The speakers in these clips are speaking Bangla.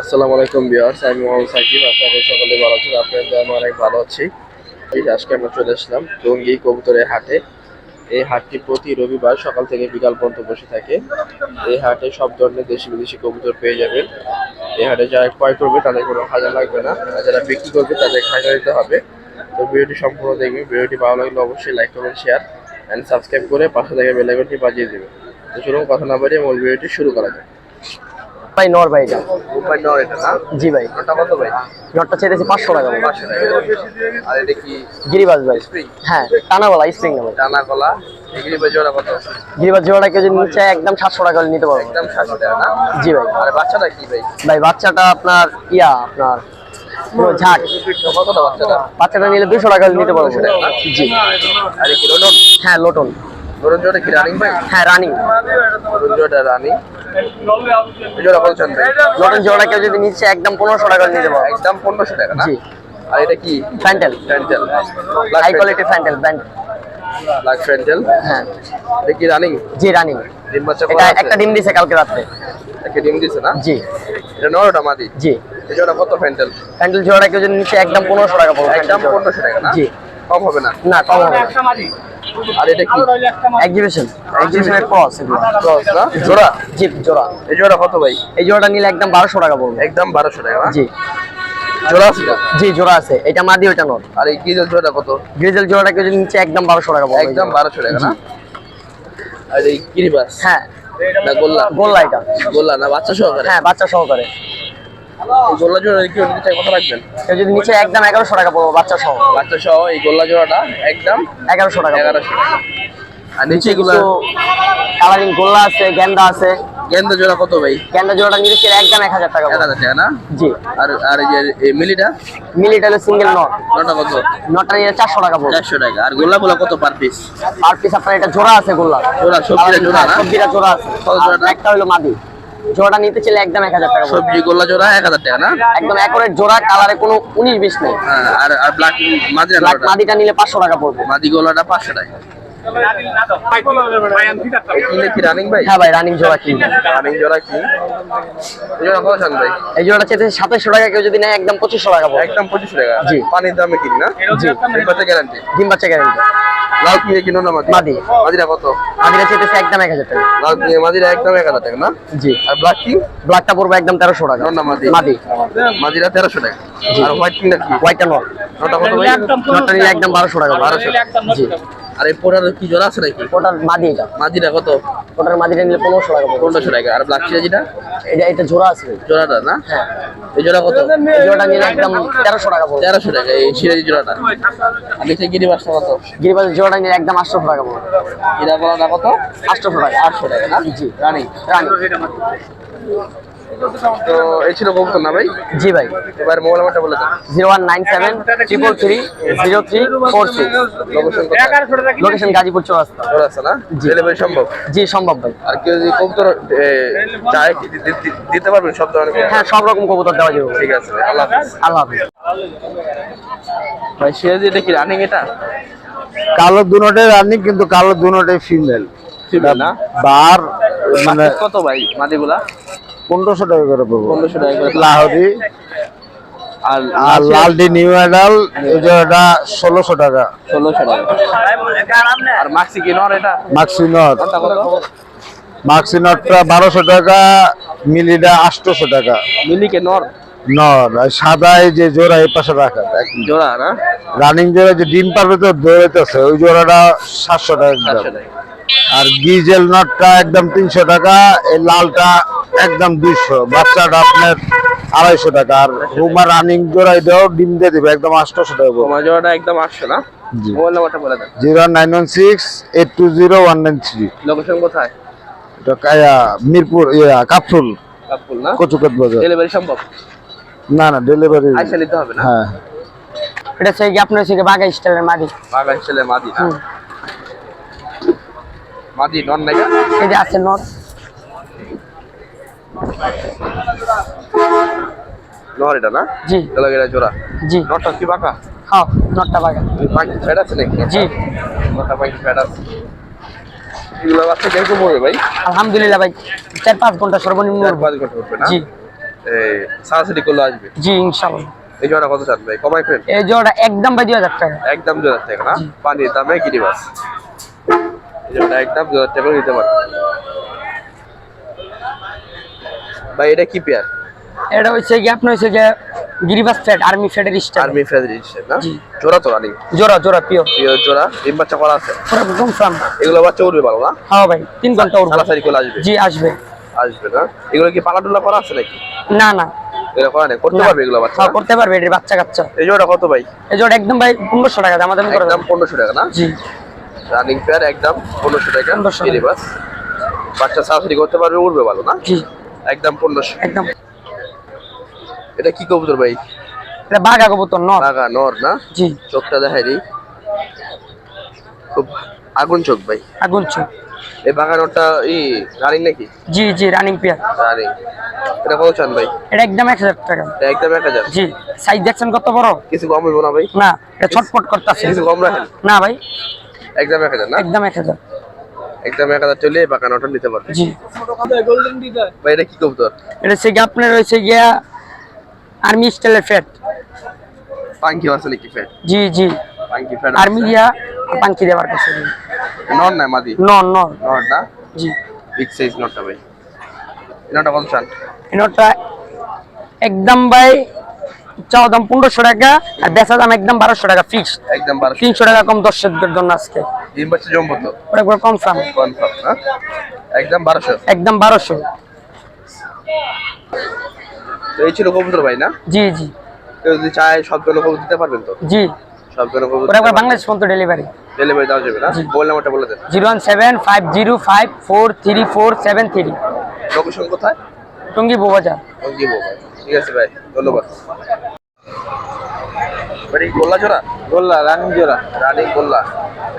আসসালামু আলাইকুম বিয়ার্স আমি মোহাম্মদ সাকিব। আশা করি সকলে ভালো আছেন, আপনাদের আমি অনেক ভালো আছি। আজকে আমরা চলে আসলাম টঙ্গী কবুতরের হাটে। এই হাটটি প্রতি রবিবার সকাল থেকে বিকাল পর্যন্ত বসে থাকে। এই হাটে সব ধরনের দেশি বিদেশি কবুতর পেয়ে যাবেন। এই হাটে যারা ক্রয় করবে, তাদের কোনো খাজা লাগবে না। আর যারা বিক্রি করবে, তাদের খাজা দিতে হবে। তো ভিডিওটি সম্পূর্ণ দেখবেন। ভিডিওটি ভালো লাগলে অবশ্যই লাইক করবেন শেয়ার অ্যান্ড সাবস্ক্রাইব করে পাশে থেকে বেলাইকনটি বাজিয়ে দেবেন। তো চলুন, কথা না বাড়িয়ে মূল ভিডিওটি শুরু করা যাক। ভাই নর ভাই এটা। মুম্বাই নর এটা না? জি ভাই। ওটা কত ভাই? নটটা টাকা টাকা। আর এটা কি? গিরিবাজ ভাই। হ্যাঁ টানা বলা স্প্রিং না ভাই। ডানা কলা এগুলি বাজে কত? গিরিবাজ জোড়াটা কেউ যদি নিচে একদম টাকা নিতে পারব। একদম টাকা না? জি ভাই। আর বাচ্চাটা কি ভাই? ভাই বাচ্চাটা আপনার ইয়া আপনার ঝাঁক। বাচ্চাটা? বাচ্চাটা নিলে টাকা নিতে পারব। জি। আর কি রোডন হ্যাঁ লোটন রোডন জোড়া কি রানিং ভাই? হ্যাঁ রানিং রোডন জোড়া রানিং এই জোড়া কেউ যদি নিচে একদম পনেরোশো টাকা হলে নিতে একদম পনেরোশো টাকা না? জি। আর এটা কি? ফ্যান্টেল ফ্যান্টেল হাই কোয়ালিটি ফ্যান্টেল ব্যান্ড ব্ল্যাক ফ্যান্টেল হ্যাঁ। এটা কি রানিং জি রানিং ডিম বাচ্চা এটা একটা ডিম দিছে কালকে একটা ডিম দিছে না? জি। এটা নরটা মাদি? জি। এই জোড়া কত ফ্যান্টেল ফ্যান্টেল জোড়া কেউ যদি নিচে একদম পনেরোশো টাকা পড়বে একদম পনেরোশো টাকা না? জি। কম হবে না? না কম হবে না। আর এটা কি? এক্সিবিশন এক্সিবিশনের ক্রস এগুলো। ক্রস না? জোড়া? জিপ জোড়া। এই জোড়া কত ভাই? এই জোড়াটা নিলে একদম বারোশো টাকা পড়বে। একদম বারোশো টাকা জি। জোড়া আছে জি জোড়া আছে। এটা মাদি ওইটা নট। আর এই গিজেল জোড়া কত? গ্রিজেল জোড়াটা কেউ নিচে একদম বারোশো টাকা পড়বে। একদম বারোশো টাকা না? আর এই গিরিবাস হ্যাঁ। না গোল্লা? গোল্লা এটা। গোল্লা না বাচ্চা সহকারে? হ্যাঁ বাচ্চা সহকারে। গোল্লা জোড়া কি নিতে কত রাখবেন? কেউ যদি নিচে একদম এগারোশো টাকা পড়বে বাচ্চা সহ। বাচ্চা সহ এই গোল্লা জোড়াটা একদম এগারোশো টাকা এগারোশো টাকা। আর নিচে এগুলো কালারিং গোল্লা আছে গেন্দা আছে। গেন্দা জোড়া কত ভাই? গেন্দা জোড়াটা সে একদম এক হাজার টাকা এক। হাজার টাকা না? জি। আর আর এই যে মিলিটা? মিলিটা হলো সিঙ্গেল নট নটা কত? নটটা নিলে চারশো টাকা পড়বে। চারশো টাকা। আর গোল্লা গোলা কত পার পিস আর পিস আপনার এটা জোড়া আছে গোল্লা জোড়া সবজিটা জোড়া না? সবজিটা জোড়া আছে। একটা হলো মাদি। জোড়াটা নিতে চাইলে একদম এক হাজার টাকা সবজি গোল্লা জোড়া এক হাজার টাকা না? একদম একরের জোড়া কালারে কোনো উনিশ বিশ নেই। হ্যাঁ, আর আর ব্ল্যাক মাদিটা নিলে পাঁচশো টাকা পড়বে। মাদি গোলাটা পাঁচশো টাকা। রানিং ভাই হ্যাঁ ভাই রানিং জোড়া কিনবে। রানিং জোড়া কি? এই জোড়া কত ভাই? এই জোড়াটা চেয়েছে সাতাশশো টাকা কেউ যদি নেয় একদম পঁচিশশো টাকা পড়বে। একদম পঁচিশশো টাকা? জি। পানির দামে কিনি না? জি। বাচ্চা গ্যারান্টি ডিম বাচ্চা গ্যারেন্টি লাল কিনে কিনো না মাদি? মাদি। মাদিরা কত? একদম এক হাজার টাকা। লাল কিনে মাদিরা একদম এক হাজার টাকা না? জি। আর ব্ল্যাক কিং? ব্ল্যাকটা পড়বে একদম তেরোশো টাকা। না মাদি। মাদি। মাদিরা তেরোশো টাকা। আর হোয়াইট কিংটা কি? হোয়াইটটা নট। ওটা কত ভাই? নটটা একদম বারোশো টাকা। জি। আর এই পোড়ার কি জোড়া আছে নাকি? ওটার মাদি এটা। মাদিরা কত? ওটার মাদিটা নিলে পনেরোশো টাকা পনেরোশো টাকা। আর ব্ল্যাক সিরাজিটা এটা এটা জোড়া আছে। জোড়াটা না? হ্যাঁ। এই জোড়া কত? জোড়াটা নিলে একদম তেরোশো টাকা পড়বে। তেরোশো টাকা এই সিরাজি জোড়াটা। আর নিচে গিরি বাসটা কত? গিরিবাজের জোড়াটা নিলে একদম আটশো টাকা পড়বে। গিরা কত? আটশো টাকা। আটশো টাকা না? জি। রানি। রানি। তো এই ছিল কবুতর না ভাই? জি ভাই। এবার মোবাইল নাম্বারটা বলে দেন zero one nine seven triple three zero three four six. Location Gazipur Chowrasta. আছে না। ডেলিভারি সম্ভব? জি সম্ভব ভাই। আর কেউ যদি কবুতর চায় দিতে পারবেন সব ধরনের হ্যাঁ সব রকম কবুতর দেওয়া যাবে। ঠিক আছে আল্লাহ হাফেজ। আল্লাহ হাফিজ। ভাই সিরাজি এটা কি রানিং এটা? কালো দুনোটে রানিং কিন্তু কালো দুনোটে ফিমেল Female না? বার মানে কত ভাই মাদিগুলা? পনেরোশো টাকা করে পড়ব পনেরোশো টাকা করে লাহরি আর নিউ অ্যাডাল এটা ষোলোশো টাকা। ষোলোশো টাকা। আর মাক্সি কি নর এটা? মাক্সিনট কোনটা কত? মাক্সিনটটা বারোশো টাকা মিলিটা আটশোশো টাকা। মিলিকে নর? সাদাই যে জোড়া এই পাশে রাখা জোড়া না? রানিং জোড়া যে ডিম পারবে তো দৌড়াইতেছে ওই জোড়াটা সাতশো। টাকা। আর গিজেল নটটা একদম তিনশো টাকা এই লালটা একদম দুইশো। বাচ্চাটা আপনার আড়াইশো টাকা। আর রুমা রানিং জোড়াই দেও ডিম দিয়ে দিবে একদম আটশোশো টাকা তোমার জোড়াটা একদম আটশো না? মোবাইল নাম্বারটা বলে দেন। Zero nine one six eight two zero one nine three. Location কোথায়? এটা কায়া মিরপুর ইয়া না? কচুকাত বাজার। ডেলিভারি সম্ভব? না না ডেলিভারি আইসা নিতে হবে না? হ্যাঁ। এটা আপনার বাঘা স্টাইলের মাদি। বাগান ছেলে মাদি না? হুম। মাদি নন এই যে আছে নট নহর এটা না? জি। চলো এটা জোড়া। জি। নটটা কি বাঁকা? হ্যাঁ নটটা পাখি ফ্যাট আছে নাকি? জি। নটটা পাখি ফ্যাট আছে। এগুলো বাচ্চা কীরকম পড়বে ভাই? আলহামদুলিল্লাহ ভাই চার পাঁচ ঘণ্টা সর্বনিম্ন চার পাঁচ ঘণ্টা উঠবে না? জি। এই সারাসারি করলে আসবে? জি ইনশাল্লাহ এই জোড়া কত চান ভাই? কমাই এই জোড়া একদম ভাই দুই হাজার টাকা। একদম টাকা না? পানির দামে কিনি একদম দু হাজার টাকা করে নিতে ভাই এটা কি পেয়ার এটা হচ্ছে কি আপনার হচ্ছে গিয়ে গিরিবাস ফ্যাট আর্মি ফ্যাটের স্টার আর্মি না? জোড়া তো রানিং জোড়া জোড়া পিওর পিওর জোড়া ডিম বাচ্চা করা আছে। পুরো একদম ফার্ম এগুলো বাচ্চা উঠবে ভালো না? হ্যাঁ ভাই তিন ঘণ্টা উঠবো সারাসারি করলে আসবে। জি আসবে। আসবে না? এগুলো কি পালা করা আছে নাকি? না না। এগুলো করা নেই? করতে পারবে এগুলো বাচ্চা? হ্যাঁ করতে পারবে বাচ্চা কাচ্চা এই জোড়া কত ভাই? এই জোড়া একদম ভাই পনেরোশো টাকা দাম দামি করে একদম পনেরোশো টাকা না? জি। রানিং পেয়ার একদম পনেরোশো টাকা 1500 টাকা। বাচ্চা সারাসারি করতে পারবে উঠবে ভালো না? একদম পনেরোশো। একদম। এটা কি কবুতর ভাই? এটা বাঘা কবুতর নর। নাগা নর না? জি। চোখটা দেখাই দিই। খুব আগুন চোখ ভাই। আগুন চোখ। এই বাগানটা ই রানিং নাকি? জি জি রানিং পেয়ার রানিং এটা কত চান ভাই? এটা একদম এক হাজার টাকা। এটা একদম এক হাজার। জি সাইজ দেখছেন কত বড়? কিছু কম হইব না ভাই? না এটা ছটপট করতেছে। কিছু কম রাখেন। না ভাই। একদম এক হাজার না? একদম এক হাজার। একদম এক হাজার চলে এই বাগানটা নিতে পারবে। জি। ভাই এটা কি কবুতর? এটা হচ্ছে গিয়ে আপনার রয়েছে গিয়া আর্মি স্টাইলের ফ্যাট পাঙ্কি আছে নাকি ফ্যাট জি জি। পাঙ্কি ফ্যাট আর্মি দিয়া পাঙ্কি দেওয়ার কাছে নর না মাদি? নর নর নর না? জি। বিগ সাইজ নটটা ভাই। নটটা কত চান? এনটা একদম ভাই চাও দাম পনেরোশো টাকা আর বেচা দাম একদম বারোশো টাকা ফিক্সড একদম তিনশো টাকা কম দর্শকদের জন্য আজকে। ওটা কনফার্ম কনফার্ম একদম বারোশো। একদম বারোশো। এই ছিল কবুতর ভাই না? জি জি। যদি চায় সব জন কবুতর দিতে পারবেন তো? জি। সব জন কবুতর ওটা বাংলাদেশ পর্যন্ত ডেলিভারি ডেলিভারি দেওয়া যাবে না। মোবাইল নাম্বারটা বলে দেন। Zero one seven five zero five four three four seven three. Location কোথায়? টঙ্গি বৌবাজার। অঙ্গি মোবাইল ঠিক আছে ভাই ধন্যবাদ। বাড়ি গোল্লা জোড়া? গোল্লা রানিং জোড়া। রানী গোল্লা।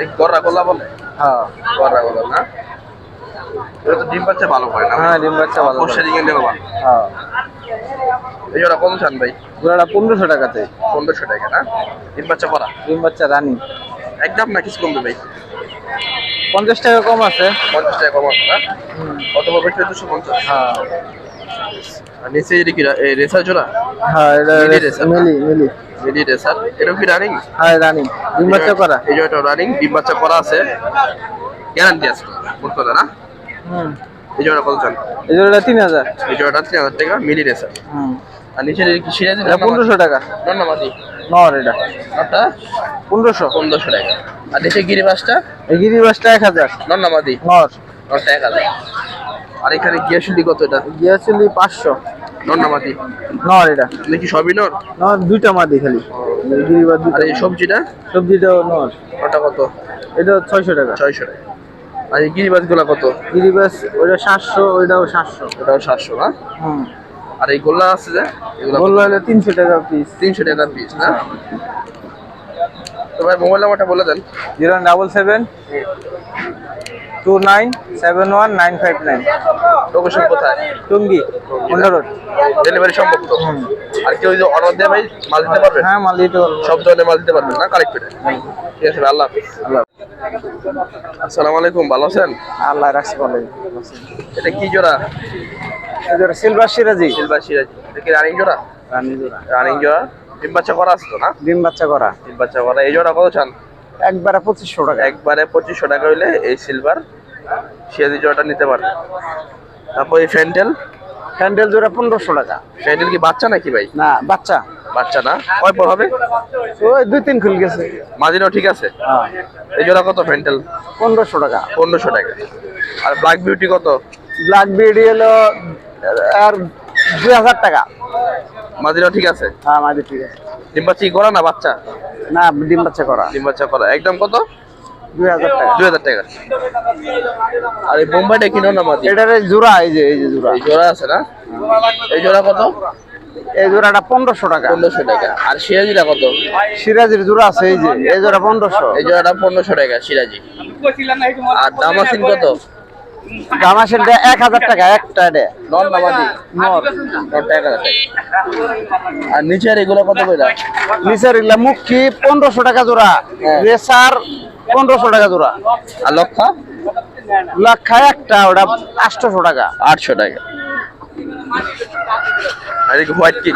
এই গররা গোল্লা বলে? হ্যাঁ। গররা গোল্লা না? এটা তো ডিম বাচ্চা ভালো হয় না। হ্যাঁ, ডিম বাচ্চা ভালো সর্ষে দিকে নেওয়া ভালো হ্যাঁ। এই জোড়া কত চান ভাই? জোড়াটা পনেরোশো টাকাতে। পনেরোশো টাকা না? ডিম বাচ্চা করা? ডিম বাচ্চা রানিং। একদম না কিছু কমবে ভাই? পঞ্চাশ টাকা কম আছে। পঞ্চাশ টাকা কম আছে না? কত পড়বে চোদ্দশো পঞ্চাশ। হ্যাঁ। নিচে এটা কি রেসার জোড়া? হ্যাঁ এটা মিলি মিলি মিলি রেসার এটা কি রানিং হ্যাঁ রানিং ডিম বাচ্চা করা। এই জোড়াটা রানিং ডিম বাচ্চা করা আছে। গ্যারান্টি আছে কথা না? হুম। এই জোড়া কত চান? এই জোড়াটা তিন হাজার। এই জোড়াটা তিন হাজার টাকা মিলি রেসার হুম। আর নিচে কি সিরাজি পনেরোশো টাকা। ধন্যবাদ। নর এটা। নটা পনেরোশো। পনেরোশো টাকা। আর নিচে গিরিবাসটা? এই গিরিবাসটা এক হাজার। ধন্যবাদ। নর। নটা এক হাজার। আর এখানে গিয়াশুলি কত এটা? গিয়াছিলি পাঁচশো। ধন্যবাদ নর এটা। নাকি সবই নর? নর দুইটা মাদি খালি। আর এই সবজিটা? সবজিটাও নর। ওটা কত? এটা ছয়শো টাকা। ছয়শো টাকা। আর এই গিরিবাসগুলো কত? গিরিবাস ওইটা সাতশো ওইটাও সাতশো। ওটাও সাতশো না? হুম। আর এই গোল্লা আছে যে? এগুলো বলল হলে তিনশো টাকা পিস তিনশো টাকা পিস না? তো ভাই মোবাইল নাম্বারটা বলে দেন। Zero double seven two nine seven one nine five nine location কোথায়? Tongi Honda road. ডেলিভারি সম্ভব তো আর কেউ যদি অর্ডার দেয় ভাই মাল দিতে পারবেন হ্যাঁ মালিটো সব ধরনের মাল দিতে পারবেন না? কালেক্ট করে ঠিক আছে ভাই, আল্লাহ আসসালামু আলাইকুম ভালো আছেন? আল্লাহ রাখছি বলে এটা কি জোড়া? জোড়া সিলভার সিরাজি। সিলভার সিরাজি। এটা কি রানিং জোড়া? রানী জোড়া। রানিং জোড়া। ডিম বাচ্চা করা আছে তো না? ডিম বাচ্চা করা। ডিম বাচ্চা করা। এই জোড়া কত চান? একবারে পঁচিশশো টাকা। একবারে পঁচিশশো টাকা হইলে এই সিলভার সিরাজি জোড়াটা নিতে পারবে। তারপর এই ফ্যান্টেল হ্যান্ডেল জোড়া পনেরোশো টাকা। ফ্যান্টেল কি বাচ্চা নাকি ভাই? না বাচ্চা। বাচ্চা না। কয় পর হবে? ওই দুই তিন খুল গেছে। মাঝিনাও ঠিক আছে? হ্যাঁ। এই জোড়া কত ফ্যান্টেল পনেরোশো টাকা। পনেরোশো টাকা। আর ব্ল্যাক বিউটি কত? ব্ল্যাক বিডি হলো আর দুই হাজার টাকা। মাঝিনাও ঠিক আছে? হ্যাঁ মাদি ঠিক আছে। ডিম বাচ্চা কি করা না বাচ্চা? না ডিম বাচ্চা করা। ডিম বাচ্চা করা। একদম কত? দুই হাজার টাকা। দুই হাজার টাকা। আর এই বোম্বাইটা কিনো না মাদি? এটার জোড়া এই যে এই যে জোড়া। এই জোড়া আছে না? এই জোড়া কত? এই জোড়াটা পনেরোশো টাকা। পনেরোশো টাকা। আর সিরাজিটা কত? সিরাজির জোড়া আছে এই যে এই জোড়া পনেরোশো। এই জোড়াটা পনেরোশো টাকা সিরাজি। আর দামাসিন কত? এক হাজার টাকা একটা নন নামাজি নর ননটা এক হাজার টাকা। আর নিচের এগুলো কত নিচের এগুলা মুখি পনেরোশো টাকা জোড়া হ্যাঁ। রেসার পনেরোশো টাকা জোড়া। আর লক্ষ? লাক্ষা একটা ওটা আটশোশো টাকা। আটশো টাকা। আর white king?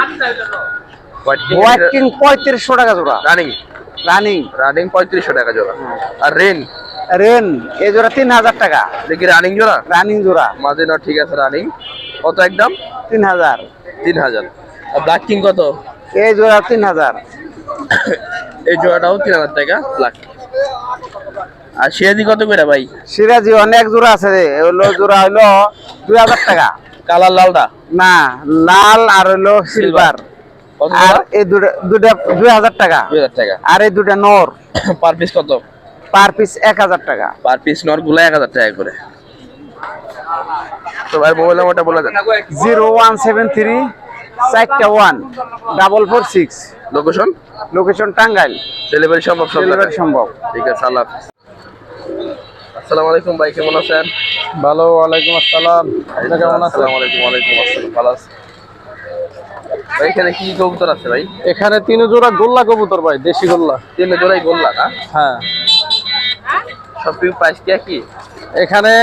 White king white king পঁয়ত্রিশশো টাকা জোড়া। রানিং। রানিং। রানিং পঁয়ত্রিশশো টাকা জোড়া। আর রেন? রেন এই জোড়া তিন হাজার টাকা। দেখি রানিং জোড়া? রানিং জোড়া। মাঝে না ঠিক আছে রানিং কত একদম? তিন হাজার। তিন হাজার। আর ব্ল্যাক কিং কত? এই জোড়া তিন হাজার। এই জোড়াটাও তিন হাজার টাকা ব্ল্যাক আর সিরাজি কত করে ভাই? সিরাজি অনেক জোড়া আছে রে। হলো জোড়া হলো দুই হাজার টাকা। কালার লালটা? না লাল আর হলো সিলভার আর এই দুটা দুটা দুই হাজার টাকা। দুই হাজার টাকা। আর এই দুটা নর। পার পিস কত? পার পিস এক হাজার টাকা। পার পিস নরগুলা এক হাজার টাকা করে। তো ভাই মোবাইল নাম্বারটা বলে দেন। জিরো ওয়ান সেভেন থ্রি চারটা one double four six. Location location Tangail. Delivery সম্ভব ডেলিভারি সম্ভব। ঠিক আছে আল্লাহ আসসালামু আলাইকুম ভাই কেমন আছেন? ভালো ওয়ালাইকুম আসসালাম। কেমন আসসালামু আলাইকুম ওয়ালাইকুম আসসালাম ভালো আছি। ভাই এখানে কি কবুতর আছে ভাই? এখানে তিন জোড়া গোল্লা কবুতর ভাই দেশি গোল্লা। তিন জোড়াই গোল্লা না? হ্যাঁ। সব কিছু প্রাইস কি একই? এখানে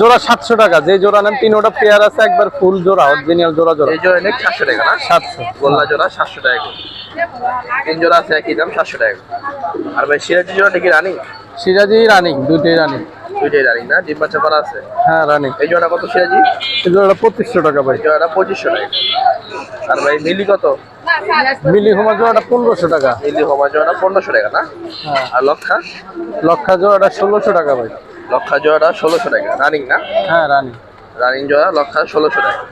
জোড়া সাতশো টাকা যে জোড়া নেন তিনোটা পেয়ার আছে একবার ফুল জোড়া অরিজিনাল জোড়া জোড়া। এই জোড়া নেই সাতশো টাকা না? সাতশো। গোল্লা জোড়া সাতশো টাকা তিন জোড়া আছে একই দাম সাতশো টাকা। আর ভাই সিরাজি জোড়া নাকি রানিং সিরাজি রানিং দুইটাই রানিং দুইটাই রানিং না? ডিম বাচ্চা করা আছে? হ্যাঁ রানিং এই জোড়া কত সিরাজি? এই জোড়াটা পঁচিশশো টাকা ভাই। জোড়াটা পঁচিশশো টাকা। আর ভাই মিলি কত? মিলি হোমা জোড়াটা পনেরোশো টাকা। মিলি হবা জোড়াটা পনেরোশো টাকা না? হ্যাঁ। আর লক্ষা? লক্ষা জোড়াটা ষোলোশো টাকা ভাই। লক্ষা জোড়াটা ষোলোশো টাকা। রানিং না? হ্যাঁ রানিং রানিং জোড়া লক্ষা ষোলোশো টাকা।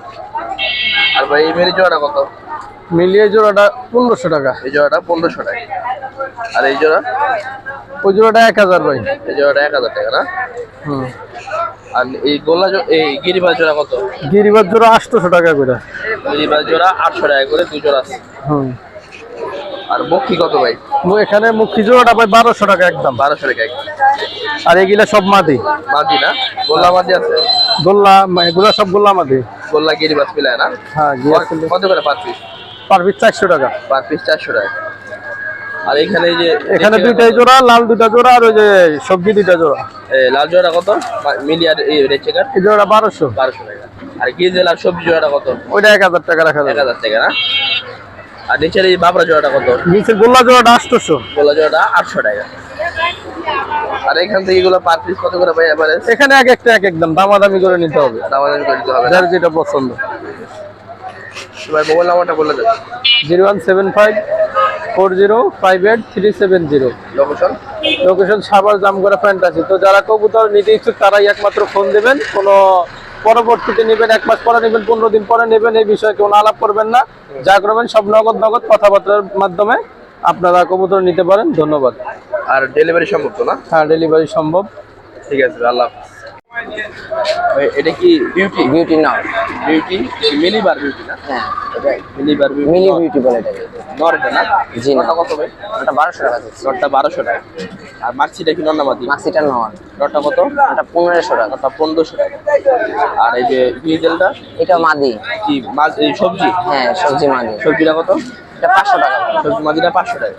আর ভাই মিলি জোড়াটা কত? মিলিয়ে জোড়াটা পনেরোশো টাকা। এই জোড়াটা পনেরোশো টাকা। আর এই জোড়া? ওই জোড়াটা এক হাজার ভাই। এই জোড়াটা এক হাজার টাকা না? হুম। আর এই এই গিরিবাজ জোড়া কত? জোড়া আটশোশো টাকা করে। গিরিবাজ জোড়া আটশো টাকা করে দুই জোড়া আছে। হুম। আর কত ভাই? এখানে মুখী জোড়াটা ভাই বারোশো টাকা একদম। বারোশো টাকা। আর এগুলা সব মাদি। মাদি না? গোল্লা মাদি আছে? গোল্লা এগুলা সব গোল্লা মাদি। গোল্লা গিরিবাজ মিলায় না? হ্যাঁ কত করে পার পিস চারশো টাকা। পার পিস চারশো টাকা। আর এখানে এই যে এখানে দুইটাই জোড়া লাল দুইটা জোড়া আর ওই যে সবজি দুইটা জোড়া। এই লাল জোড়া কত? মা- মিলি আর এই রেড চেকার এই জোড়া বারোশো। বারোশো টাকা। আর গিজেল আর সবজি জোড়াটা কত? ওইটা এক হাজার টাকা রাখা যাবে। হাজার টাকা না? আর নিচের এই বাবরা জোড়াটা কত? নিচে গোল্লা জোড়াটা আটশোশো। গোলা জোড়াটা আটশো টাকা। আর এখান থেকে এগুলো পার পিস কত করে ভাই এভারেজ এখানে এক একটা এক একদম দামাদামি করে নিতে হবে। দামাদামি করে দিতে হবে যার যেটা পছন্দ। ভাই মোবাইল নাম্বারটা বলে দেন। Zero one seven five four zero five eight three seven zero. Location location Savar Jamgora fantasy তো যারা কবুতর নিতে ইচ্ছুক তারাই একমাত্র ফোন দেবেন। কোনো পরবর্তীতে নেবেন এক মাস পরে নেবেন পনেরো দিন পরে নেবেন এই বিষয়ে কোনো আলাপ করবেন না। যা করবেন সব নগদ নগদ কথাবার্তার মাধ্যমে আপনারা কবুতর নিতে পারেন। ধন্যবাদ। আর ডেলিভারি সম্ভব তো না? হ্যাঁ ডেলিভারি সম্ভব। ঠিক আছে আল্লাহ এটা কি বিউটি বিউটি না। বিউটি মিলি বার বিউটি না? হ্যাঁ এটাই। মিলি বার বিউটি মিনি বিউটি বলে এটাকে। নর এটা না? জি না। নরটা কত ভাই? ওটা বারোশো টাকা নরটা বারোশো টাকা। আর মার্কসিটা কি নন্নামাদি মাসিটা নয় নরটা কত? ওটা পনেরোশো টাকা। নরটা পনেরোশো টাকা। আর এই যে ডিজেলটা এটা মাদি। কি মাছ এই সবজি? হ্যাঁ সবজি মাদি। সবজিটা কত? এটা পাঁচশো টাকা। মাদিটা পাঁচশো টাকা।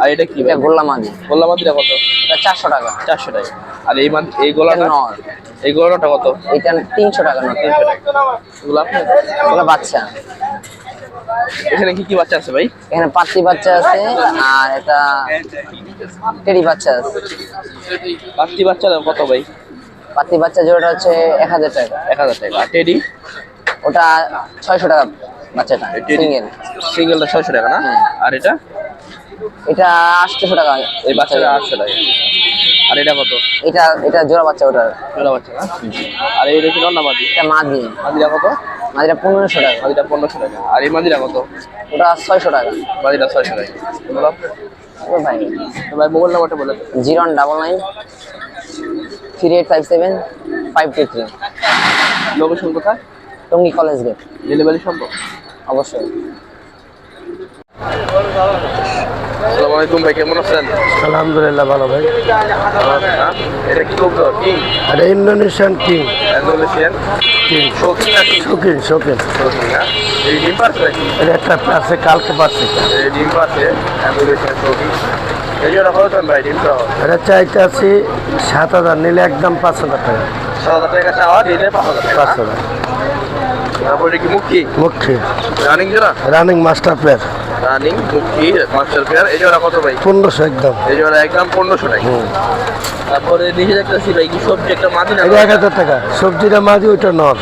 আর এটা কি এটা গোল্লা মাদি। গোল্লা মাদিটা কত? এটা চারশো টাকা। চারশো টাকা। আর এই মাদ এই গোলাটা নয় এই গোলাটা কত? এটা তিনশো টাকা নয় তিনশো টাকা। এগুলো আপনার বাচ্চা। এখানে কি কি বাচ্চা আছে ভাই? এখানে পাতি বাচ্চা আছে আর এটা টেরি বাচ্চা আছে। পাঁচটি বাচ্চা কত ভাই? পাতি বাচ্চা জোড়াটা হচ্ছে এক হাজার টাকা। এক হাজার টাকা। টেডি? ওটা ছয়শো টাকা। বাচ্চাটা সিঙ্গেল। সিঙ্গেলটা ছয়শো টাকা না। আর এটা? এটা আটশোশো টাকা। এই বাচ্চাটা আটশো টাকা। আর এটা কত? এটা এটা জোড়া বাচ্চা ওটার। জোড়া বাচ্চা না? আর এই দেখি নন্না মাদি। এটা মাদি। মাদিরা কত? মাদিটা পনেরোশো টাকা। মাদিটা পনেরোশো টাকা। আর এই মাদিরা কত? ওটা ছয়শো টাকা। মাদিরা ছয়শো টাকা। ভাই। ভাই মোবাইল নাম্বারটা বলে zero one double nine three eight five seven five two three. Location কোথায়? Tongi college gate. ডেলিভারি সম্ভব? অবশ্যই। আসসালামু আলাইকুম ভাই কেমন আছেন? আলহামদুলিল্লাহ ভালো ভাই? এটা কি কবুতর? কিং? এটা ইন্দোনেশিয়ান কিং। ইন্দোনেশিয়ান? কিং। শৌখিন নাকি? শৌখিন শৌখিন। শৌখিন না? এই ডিম পাচ্ছে এটা একটা আছে কালকে এই ডিম ইন্দোনেশিয়ান শৌখিন। এটা চাইতে আছি সাত হাজার নিলে একদম পাঁচ হাজার টাকা। সাত হাজার টাকা চাওয়া দিলে পাঁচ হাজার টাকা। পাঁচ হাজার। তারপর কি মুখী মুখী রানিং জোড়া? রানিং মাস্টার প্লেয়ার রানিং মুখী মাস্টার পেয়ার এই জোড়া কত ভাই? পনেরোশো একদম। এই জোড়া একদম পনেরোশো টাকা। তারপরে নিচে দেখতেছি ভাই কি সবজি একটা মাদি না এক হাজার টাকা। সবজিটা মাঝি ওইটা নর।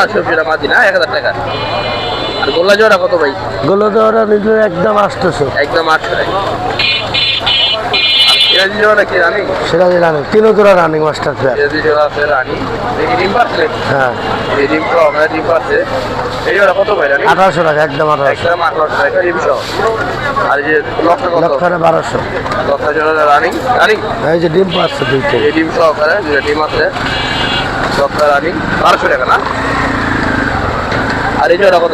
আর সবজিটা মাদি না এক হাজার টাকা। আর গোল্লা জোড়া কত ভাই? গোলো দেওয়ারা নিলে একদম আটশোশো। একদম আটশো টাকা। পেঁয়াজি রানিং? তিন জোড়া রানিং মাস্টার প্লেয়ার। জোড়া হ্যাঁ। জোড়া আঠারোশো টাকা একদম আঠারোশো। বারোশো। জোড়া এই যে ডিম পাচ্ছে ডিম সহকারে ডিম আছে। লক্ষ রানিং। বারোশো টাকা না? আর এই জোড়া কত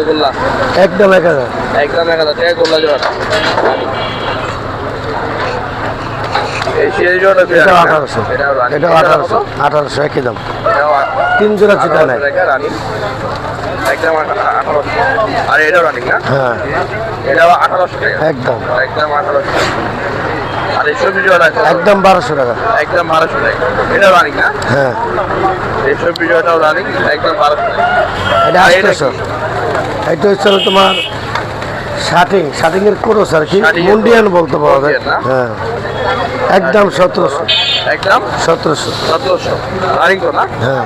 একদম এক হাজার। একদম এক হাজার টাকা জোড়াটা। আঠারোশো। আঠারোশো। আঠারোশো। একই দাম। তিন জোড়া নেয় একদম আর এটাও রানিং না? হ্যাঁ। এটাও আঠারোশো টাকা। একদম। আঠারোশো। বারোশো টাকা। একদম বারোশো টাকা। এটাও রানিং না? হ্যাঁ। এই সবজি জোড়াটাও রানিং একদম বারোশো টাকা। এটা এটা? এটা হচ্ছে তোমার শার্টিং শার্টিং এর কোরস আর কি? মুন্ডিয়ান বলতে পাওয়া যায়? হ্যাঁ। একদম সতেরোশো। একদম? সতেরোশো। সতেরোশো। না হ্যাঁ।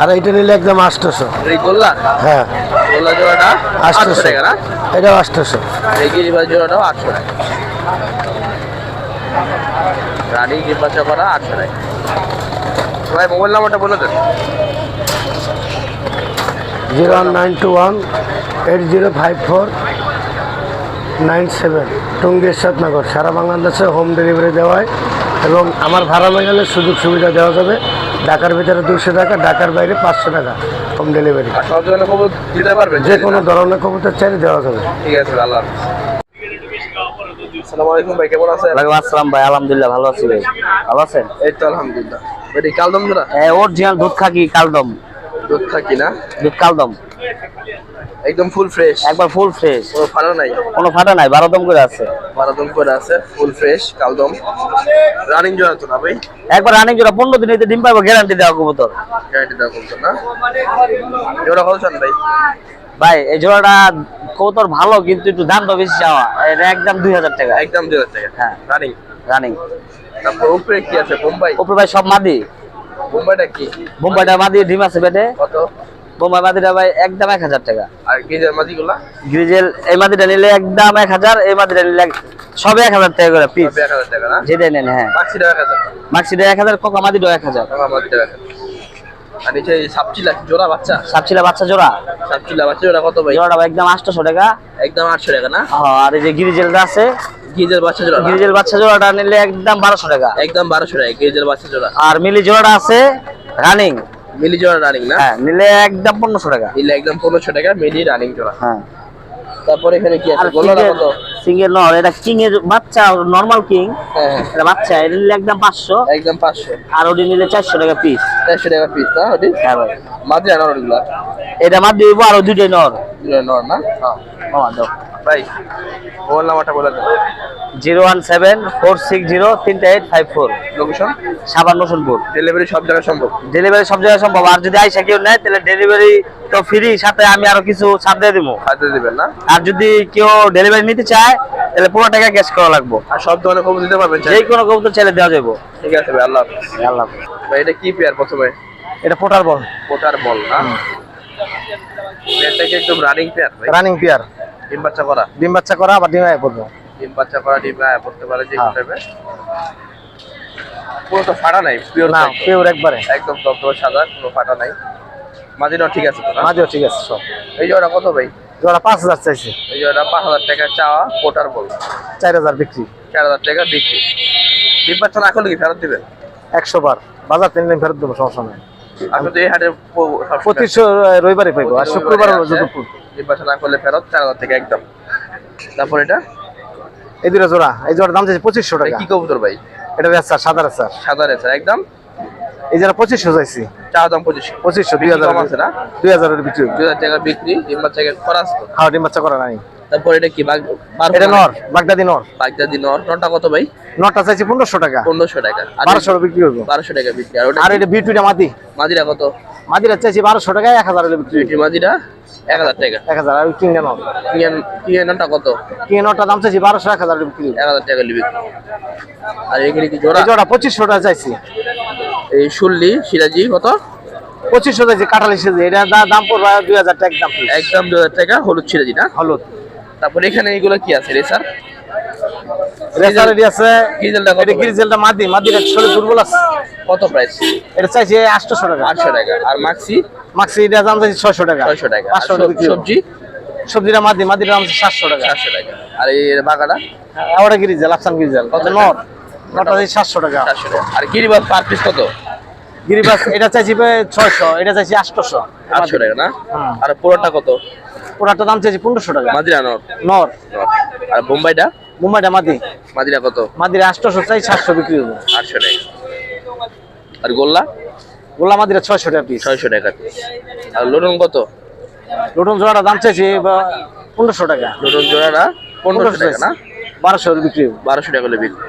আর এইটা নিলে একদম আটশোশো। এই গোল্লা হ্যাঁ। গোল্লা জোড়াটা আটশো আটশোশো। টাকা না? এটাও আটশোশো। এই গিরিবাজ জোড়াটাও আটশো টাকা। রানি করা আটশো টাকা। ভাই মোবাইল নাম্বারটা বলে দেন। Zero nine two one eight zero five four nine seven Tongi সারা বাংলাদেশে হোম ডেলিভারি দেওয়া হয় এবং আমার ভাড়া হয়ে গেলে সুযোগ সুবিধা দেওয়া যাবে। ঢাকার ভিতরে দুশো টাকা ঢাকার বাইরে পাঁচশো টাকা হোম ডেলিভারি যে কোনো ধরনের কবুতর চাইলে দেওয়া যাবে। ঠিক আছে আল্লাহ আসসালামু আলাইকুম ভাই কেমন আছেন? ওয়ালাইকুম আসসালাম ভাই আলহামদুলিল্লাহ ভালো আছি ভাই। ভালো আছেন? এই তো আলহামদুলিল্লাহ। এটি কালদম জোড়া? অরিজিনাল দুধ খাকি কালদম। দুধ থাকি না দুধ কালদম একদম ফুল ফ্রেশ একবার ফুল ফ্রেশ কোনো ফাটা নাই? কোনো ফাটা নাই বারো দম করে আছে। বারাদম করে আছে ফুল ফ্রেশ কালদম রানিং জোড়া তো না ভাই? একবার রানিং জোড়া পনেরো দিনে ডিম পাবো গ্যারান্টি দেওয়া কবুতর। গ্যারান্টি দেওয়া বলতো না? জোড়া কত চান ভাই? ভাই এই জোড়াটা কবুতর ভালো কিন্তু একটু দামটা বেশি চাওয়া। এটা একদম দুই হাজার টাকা। একদম দুই হাজার টাকা। হ্যাঁ। রানিং রানিং তারপর উপরে কি আছে বোম্বাই? ওপরে ভাই সব মাদি। বোম্বাইটা কি? বোম্বাইটা মাদি ডিম আছে কত? বোম্বাই মাদিটা ভাই একদম এক হাজার টাকা। আর মাঝি গ্রিজেল এই মাদিটা নিলে একদম এক হাজার এই মাদিটা নিলে সবে এক হাজার টাকা করে পিস এক হাজার টাকা না? নেন হ্যাঁ। মাছিটা এক হাজার। মার্কশিটে এক হাজার কোকা মাদিটাও এক হাজার। এক হাজার। আর নিচে সাপচিলা জোড়া বাচ্চা? সাপচিলা বাচ্চা জোড়া। সাপচিলা বাচ্চা জোড়া কত ভাই? জোড়াটা একদম আটশোশো টাকা। একদম আটশো টাকা না? হ্যাঁ, আর এই যে গিরিজেলটা আছে গিজের বাচ্চা জোড়া না? গিরিজেল বাচ্চা জোড়াটা নিলে একদম বারোশো টাকা। একদম বারোশো টাকা গিজের বাচ্চা জোড়া। আর মিলি জোড়াটা আছে রানিং মিলি জোড়া রানিং না? হ্যাঁ নিলে একদম পনেরোশো টাকা। নিলে একদম পনেরোশো টাকা মিলি রানিং জোড়া। হ্যাঁ। তারপরে এখানে কি আছে? গোলাটা কত সিঙ্গেল নর এটা কিং এর বাচ্চা নর্মাল কিং হ্যাঁ হ্যাঁ, এটা বাচ্চা এটা নিলে একদম পাঁচশো। একদম পাঁচশো। আর ওটি নিলে চারশো টাকা পিস চারশো টাকা পিস না ওটি? হ্যাঁ ভাই। মাঝে আনার ওগুলা? এটা মার দিব আরও দুইটাই নর। দুটো নর না? হ্যাঁ মামা দাও। ভাই মোবাইল নাম্বারটা বলে দেন। Zero one seven four six zero তিনটা এইট ফাইভ ফোর। লোকেশন সাবান রসুনপুর। ডেলিভারি সব জায়গায় সম্ভব? ডেলিভারি সব জায়গায় সম্ভব। আর যদি আইসা কেউ নেয় তাহলে ডেলিভারি তো ফ্রি সাথে আমি আরও কিছু ছাড় দিয়ে দিব। খাইতে দিবেন না? আর যদি কেউ ডেলিভারি নিতে চায় তাহলে পুরো টাকা ক্যাশ করা লাগবে। আর সব ধরনের খবর দিতে পারবেন যে। কোনো কবুতর চাইলে দেওয়া যাব ঠিক আছে ভাই আল্লাহ। আল্লাহ ভাই এটা কি পেয়ার প্রথমে? এটা পোটার বল। কোটার বল না? পেয়ারটা কি একদম রানিং পেয়ার রানিং পেয়ার ডিম বাচ্চা করা? ডিম বাচ্চা করা আবার ডিম পড়ব। ডিম বাচ্চা করা ডিম আহ, পড়তে পারে যে হ্যাঁ। কোনো তো ফাটা নাই পিওর না পিওর একবারে। একদম সাদা কোনো ফাটা নাই। ঠিক আছে তো? ঠিক আছে সব। এই জোড়া কত ভাই? জোড়া পাঁচ হাজার চাইছে। এই জোড়া পাঁচ হাজার টাকা চাওয়া কোটার বল। চার হাজার বিক্রি। চার হাজার টাকা বিক্রি। ডিম বাচ্চা না করলে কি ফেরত দিবেন? একশো বার। বাজার তিন দিন ফেরত দেবো সমস্যা নেই। আমি তো এই হাটে প্রতি রবিবারে পাইবো আর শুক্রবার রবিবারে বাচ্চা না করলে ফেরত চার হাজার টাকা একদম। তারপর এটা? এই দুটো জোড়া। এই জোড়ার দাম চাইছে পঁচিশশো টাকা। কি কবুতর ভাই? এটা রেসার সাদা রেসার সাদা রেসা একদম? এই জোড়া পঁচিশশো চাইছি। চার দাম পঁচিশশো। পঁচিশশো দুই হাজার আছে না? দুই হাজারের বিক্রি। দুই হাজার টাকা বিক্রি ডিম বাচ্চা তো? খাওয়া ডিম বাচ্চা করা নাই। তারপর এটা কি এটা নর বাগদাদি নর। বাগদাদি নর। নটা কত ভাই? নরটা চাইছি পনেরোশো টাকা। পনেরোশো টাকা। আর বারোশো বিক্রি করব। বারোশো টাকা বিক্রি। আর ওটা আর এটা বিটুইটা মাটি মাদিরা কত? মাদিরা চাইছি বারোশো টাকায় এক হাজার হলে বিক্রি মাদিরা? এক হাজার টাকা। এক হাজার আর কিংডম কিয়ানটা কত? কিংডমটা দাম চাইছি বারোশো এক হাজার বিক্রি এক হাজার টাকা লিবি আর এখানে কি জোড়া? জোড়া পঁচিশশো টাকা চাইছি। এই সিরাজি কত? পঁচিশশো চাইছি কাঁঠালি সিরাজি এটা দাম পড়বে দুই হাজার টাকা একদম। একদম দুই হাজার টাকা হলুদ সিরাজি না? হলুদ। তারপর এখানে এইগুলো কি আছে রে রেসার এটি আছে। এটা গ্রিজেলটা মাদি মাদির দুর্বল আছে। কত প্রাইস এটা চাইছি আটশোশো টাকা। আটশো টাকা। আর মাক্সি মাক্সি এটা দাম চাইছি ছয়শো টাকা। ছয়শো টাকা। পাঁচশো টাকা। সবজি? সবজিটা মাদি মাদির দাম সাতশো টাকা। চারশো টাকা। আর এই ওটা গ্রিজেল আফসান গ্রিজেল কত নট নটা চাইছি সাতশো টাকা। টাকা। আর গিরিবাস পার পিস কত? গিরিবাস এটা চাইছি ছয়শো এটা চাইছি আটশোশো। আটশো টাকা না? হ্যাঁ। আর পুরোটা কত? ওটার দাম চাইছি পনেরোশো টাকা। মাদিরা নর নর। নর। আর বোম্বাইটা? মুম্বাইটা মাদি। মাদিরা কত? মাদিরা আটশো চাই সাতশো বিক্রি হবে আটশো টাকা। আর গোল্লা? গোল্লা মাদিরা ছয়শো টাকা পিস ছয়শো টাকা আর লোটন কত? লুটন জোড়াটা দাম চাইছি পনেরোশো টাকা। লোটন জোড়াটা পনেরোশো টাকা না? বারোশো বিক্রি হবে বারোশো টাকা হলে বিক্রি।